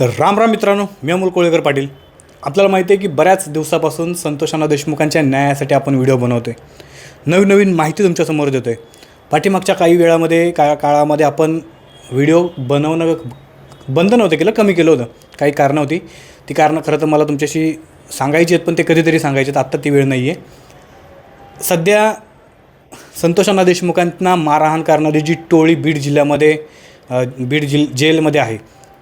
राम राम मित्रांनो मी अमोल कोळेकर पाटील. आपल्याला माहिती आहे की बऱ्याच दिवसापासून संतोषाना देशमुखांच्या न्यायासाठी आपण व्हिडिओ बनवतो आहे नवीन नवीन माहिती तुमच्यासमोर देतो आहे पाठीमागच्या काही वेळामध्ये का काळामध्ये आपण व्हिडिओ बनवणं बंद नव्हतं केलं कमी केलं होतं. काही कारणं होती. ती कारणं खरं तर मला तुमच्याशी सांगायची आहेत पण ते कधीतरी सांगायचे आहेत. आत्ता ती वेळ नाही आहे सध्या संतोषाना देशमुखांना मारहाण करणारी जी टोळी बीड जिल्ह्यामध्ये बीड जिल जेलमध्ये आहे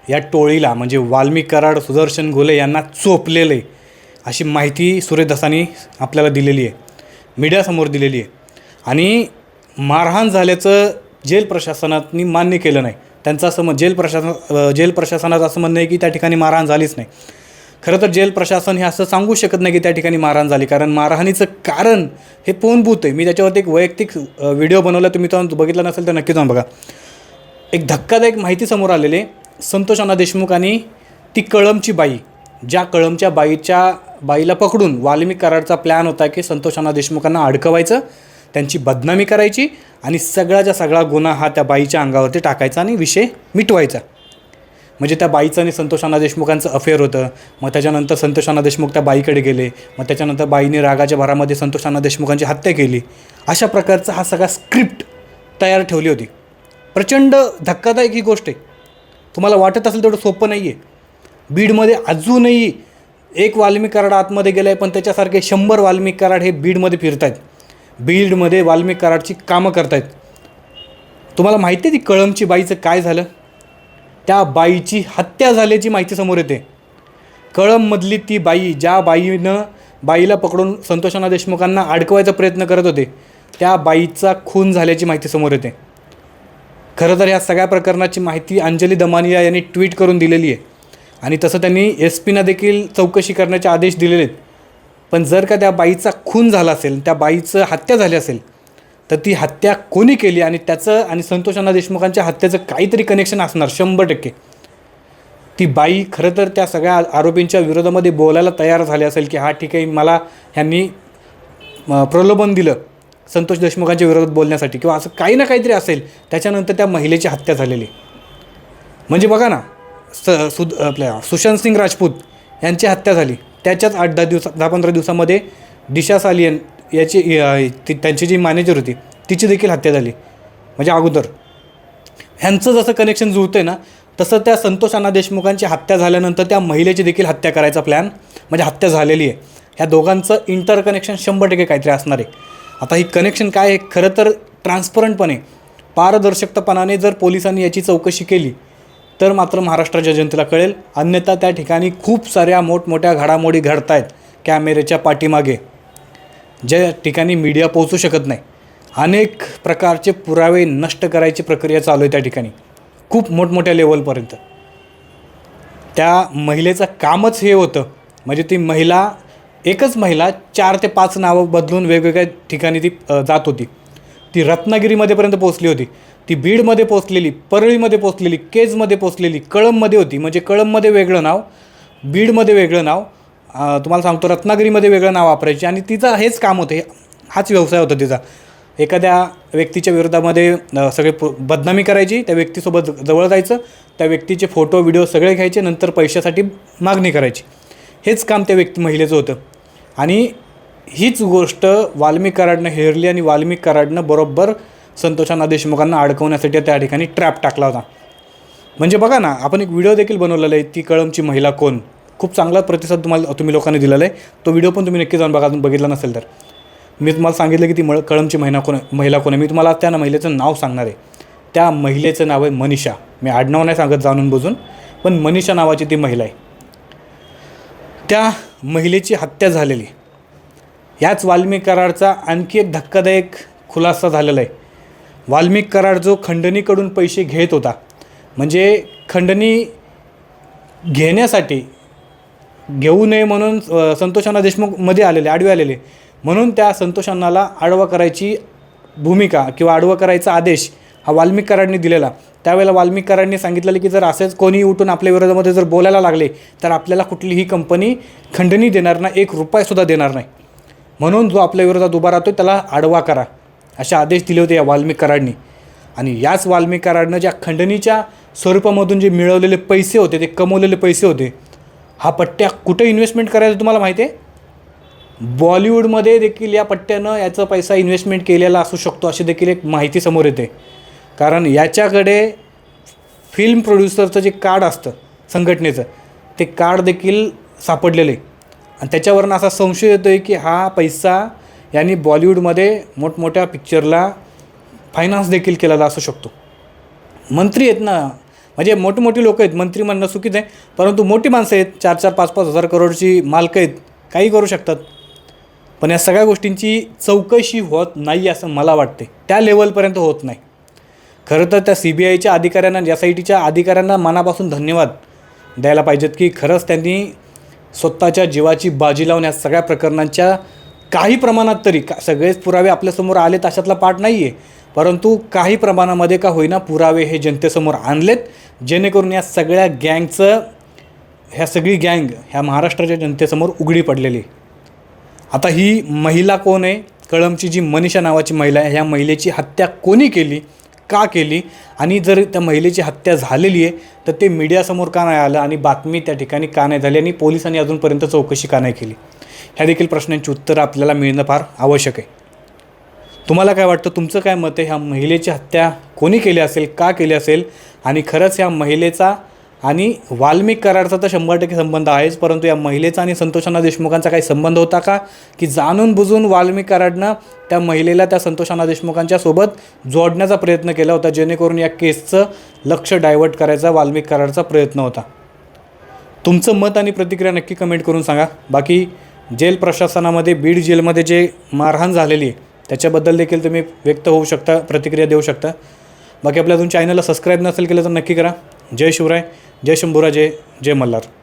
या टोळीला म्हणजे वाल्मिक कराड सुदर्शन घोले यांना चोपलेलं आहे अशी माहिती सूर्यदासांनी आपल्याला दिलेली आहे. मीडियासमोर दिलेली आहे. आणि मारहाण झाल्याचं जेल प्रशासनाने मान्य केलं नाही. त्यांचं असं म जेल प्रशासन जेल प्रशासनाचं असं म्हणणं आहे की त्या ठिकाणी मारहाण झालीच नाही. खरं तर जेल प्रशासन हे असं सांगू शकत नाही की त्या ठिकाणी मारहाण झाली कारण मारहाणीचं कारण हे पोनभूत आहे. मी त्याच्यावरती एक वैयक्तिक व्हिडिओ बनवला तुम्ही तो बघितला नसेल तर नक्की जाऊन बघा. एक धक्कादायक माहिती समोर आलेली आहे. संतोष अण्णा देशमुख आणि ती कळमची बाई ज्या कळमच्या बाईच्या बाईला पकडून वाल्मिक कराडचा प्लॅन होता की संतोष अण्णा देशमुखांना अडकवायचं त्यांची बदनामी करायची आणि सगळ्याचा सगळा गुन्हा हा त्या बाईच्या अंगावरती टाकायचा आणि विषय मिटवायचा. म्हणजे त्या बाईचं आणि संतोष अण्णा देशमुखांचं अफेअर होतं. मग त्याच्यानंतर संतोष अण्णा देशमुख त्या बाईकडे गेले. मग त्याच्यानंतर बाईने रागाच्या भरामध्ये संतोष अण्णा देशमुखांची हत्या केली. अशा प्रकारचा हा सगळा स्क्रिप्ट तयार ठेवली होती. प्रचंड धक्कादायक ही गोष्ट आहे. तुम्हाला वाटत असेल तेवढं सोपं नाही आहे बीडमध्ये अजूनही एक वाल्मिक कराड आतमध्ये गेलं आहे पण त्याच्यासारखे शंभर वाल्मिक कराड हे बीडमध्ये फिरत आहेत बीडमध्ये वाल्मिक कराडची कामं करतायत. तुम्हाला माहिती आहे ती कळमची बाईचं काय झालं? त्या बाईची हत्या झाल्याची माहिती समोर येते. कळममधली ती बाई ज्या बाईनं बाईला पकडून संतोषाना देशमुखांना अडकवायचा प्रयत्न करत होते त्या बाईचा खून झाल्याची माहिती समोर येते. खरं तर ह्या सगळ्या प्रकरणाची माहिती अंजली दमानिया यांनी ट्विट करून दिलेली आहे. आणि तसं त्यांनी एस पीना देखील चौकशी करण्याचे आदेश दिलेले आहेत. पण जर का त्या बाईचा खून झाला असेल त्या बाईचं हत्या झाली असेल तर ती हत्या कोणी केली आणि त्याचं आणि संतोषांना देशमुखांच्या हत्येचं काहीतरी कनेक्शन असणार शंभर टक्के. ती बाई खरं तर त्या सगळ्या आरोपींच्या विरोधामध्ये बोलायला तयार झाली असेल की हा ठीक आहे मला ह्यांनी प्रलोभन दिलं. संतोष देशमुखांच्या विरोधात बोलण्यासाठी किंवा असं काही ना काहीतरी असेल त्याच्यानंतर त्या महिलेची हत्या झालेली. म्हणजे बघा ना स सु आपल्या सुशांत सिंग राजपूत यांची हत्या झाली. त्याच्याच आठ दहा दिवसा दहा पंधरा दिवसामध्ये दिशा सालियन याची ती त्यांची जी मॅनेजर होती तिची देखील हत्या झाली. म्हणजे अगोदर. ह्यांचं जसं कनेक्शन जुळतं आहे ना तसं त्या संतोष अण्णा देशमुखांची हत्या झाल्यानंतर त्या महिलेची देखील हत्या करायचा प्लॅन म्हणजे हत्या झालेली आहे. ह्या दोघांचं इंटर कनेक्शन शंभर टक्के काहीतरी असणार आहे. आता ही कनेक्शन काय आहे? खरं तर ट्रान्सपरंटपणे पारदर्शकतापणाने जर पोलिसांनी याची चौकशी केली तर मात्र महाराष्ट्राच्या जनतेला कळेल. अन्यथा त्या ठिकाणी खूप साऱ्या मोठमोठ्या घडामोडी घडत आहेत कॅमेऱ्याच्या पाठीमागे ज्या ठिकाणी मीडिया पोहोचू शकत नाही. अनेक प्रकारचे पुरावे नष्ट करायची प्रक्रिया चालू आहे त्या ठिकाणी खूप मोठमोठ्या लेवलपर्यंत त्या महिलेचं कामच हे होतं. म्हणजे ती महिला एकच महिला चार ते पाच नावं बदलून वेगवेगळ्या ठिकाणी ती जात होती. ती रत्नागिरीमध्येपर्यंत पोचली होती. ती बीडमध्ये पोचलेली परळीमध्ये पोचलेली केजमध्ये पोचलेली कळममध्ये होती. म्हणजे कळममध्ये वेगळं नाव बीडमध्ये वेगळं नाव तुम्हाला सांगतो रत्नागिरीमध्ये वेगळं नाव वापरायचे. आणि तिचं हेच काम होतं हे हाच व्यवसाय होता तिचा. एखाद्या व्यक्तीच्या विरोधामध्ये सगळे पु- बदनामी करायची त्या व्यक्तीसोबत जवळ जायचं त्या व्यक्तीचे फोटो व्हिडिओ सगळे घ्यायचे नंतर पैशासाठी मागणी करायची. हेच काम त्या व्यक्ती महिलेचं होतं. आणि हीच गोष्ट वाल्मिक कराडनं हेरली आणि वाल्मिक कराडनं बरोबर संतोषांना देशमुखांना अडकवण्यासाठी त्या ठिकाणी ट्रॅप टाकला होता. म्हणजे बघा ना आपण एक व्हिडिओ देखील बनवलेला आहे ती कळमची महिला कोण? खूप चांगला प्रतिसाद तुम्हाला तुम्ही लोकांनी दिलेला आहे. तो व्हिडिओ पण तुम्ही नक्की जाऊन बघा अजून बघितला नसेल तर. मी तुम्हाला सांगितलं की ती मळ कळमची महिना कोण महिला कोण आहे? मी तुम्हाला त्या महिलेचं नाव सांगणार आहे. त्या महिलेचं नाव आहे मनीषा. मी आडनाव नाही सांगत जाणून बुजून पण मनीषा नावाची ती महिला आहे. त्या महिलेची हत्या झालेली. याच वाल्मिक कराडचा आणखी एक धक्कादायक खुलासा झालेला आहे. वाल्मिक कराड जो खंडणीकडून पैसे घेत होता म्हणजे खंडणी घेण्यासाठी घेऊ नये म्हणून अ, संतोषांना देशमुखमध्ये आलेले आडवे आलेले. म्हणून त्या संतोषांनाला आडवा करायची भूमिका किंवा आडवा करायचा आदेश हा वाल्मिकरांनी दिलेला. त्यावेळेला वाल्मिकरांनी सांगितलेलं की जर असेच कोणी उठून आपल्या विरोधामध्ये जर बोलायला लागले तर आपल्याला कुठलीही कंपनी खंडणी देणार नाही एक रुपयासुद्धा देणार नाही. म्हणून जो आपल्या विरोधात उभा राहतो त्याला आडवा करा असे आदेश दिले होते या वाल्मिकरांनी. आणि याच वाल्मिकरांनं ज्या खंडणीच्या स्वरूपामधून जे मिळवलेले पैसे होते ते कमवलेले पैसे होते हा पट्ट्या कुठे इन्व्हेस्टमेंट करायचं तुम्हाला माहिती आहे? बॉलिवूडमध्ये देखील या पट्ट्यानं याचा पैसा इन्व्हेस्टमेंट केलेला असू शकतो अशी देखील एक माहिती समोर येते. कारण याच्याकडे फिल्म प्रोड्युसरचं जे कार्ड असतं संघटनेचं ते कार्ड देखील सापडलेलं आहे. आणि त्याच्यावरनं असा संशय येतो आहे की हा पैसा यांनी बॉलिवूडमध्ये मोठमोठ्या पिक्चरला फायनान्स देखील केलेला असू शकतो. मंत्री आहेत ना म्हणजे मोठमोठी लोक लोकं आहेत मंत्री म्हणणं चुकीच आहे परंतु मोठी माणसं आहेत चार चार पाच पाच हजार करोडची मालकं आहेत काही करू शकतात. पण या सगळ्या गोष्टींची चौकशी होत नाही असं मला वाटते त्या लेवलपर्यंत होत नाही. खरं तर त्या सी बी आयच्या अधिकाऱ्यांना एस आय टीच्या अधिकाऱ्यांना मनापासून धन्यवाद द्यायला पाहिजेत की खरंच त्यांनी स्वतःच्या जीवाची बाजी लावून या सगळ्या प्रकरणांच्या काही प्रमाणात तरी का सगळेच पुरावे आपल्यासमोर आले अशातला पाठ नाही आहे परंतु काही प्रमाणामध्ये का होईना पुरावे हे जनतेसमोर आणलेत जेणेकरून या सगळ्या गँगचं ह्या सगळी गँग ह्या महाराष्ट्राच्या जनतेसमोर उघडी पडलेली. आहे. आता ही महिला कोण आहे? कळमची जी मनीषा नावाची महिला आहे ह्या महिलेची हत्या कोणी केली? का केली आणि जर त्या महिलेची हत्या झालेली आहे तर ते मीडियासमोर का नाही आलं आणि बातमी त्या ठिकाणी का नाही झाली आणि पोलिसांनी अजूनपर्यंत चौकशी का नाही केली? ह्या देखील प्रश्नांची उत्तरं आपल्याला मिळणं फार आवश्यक आहे. तुम्हाला काय वाटतं? तुमचं काय मत आहे? ह्या महिलेची हत्या कोणी केली असेल? का केली असेल? आणि खरंच ह्या महिलेचा आणि वाल्मिक करारचा तर शंभर टक्के संबंध आहेच परंतु या महिलेचा आणि संतोषाना देशमुखांचा काही संबंध होता का? की जाणून बुजून वाल्मिक कराडनं त्या महिलेला त्या संतोषाना देशमुखांच्या सोबत जोडण्याचा प्रयत्न केला होता जेणेकरून या केसचं लक्ष डायव्हर्ट करायचा वाल्मिक करारचा प्रयत्न होता. तुमचं मत आणि प्रतिक्रिया नक्की कमेंट करून सांगा. बाकी जेल प्रशासनामध्ये बीड जेलमध्ये जे मारहाण झालेली आहे त्याच्याबद्दल देखील तुम्ही व्यक्त होऊ शकता प्रतिक्रिया देऊ शकता. बाकी आपल्या अजून चॅनलला सबस्क्राईब नसेल केलं तर नक्की करा. जय शिवराय जय शंभूराजे जय मल्हार.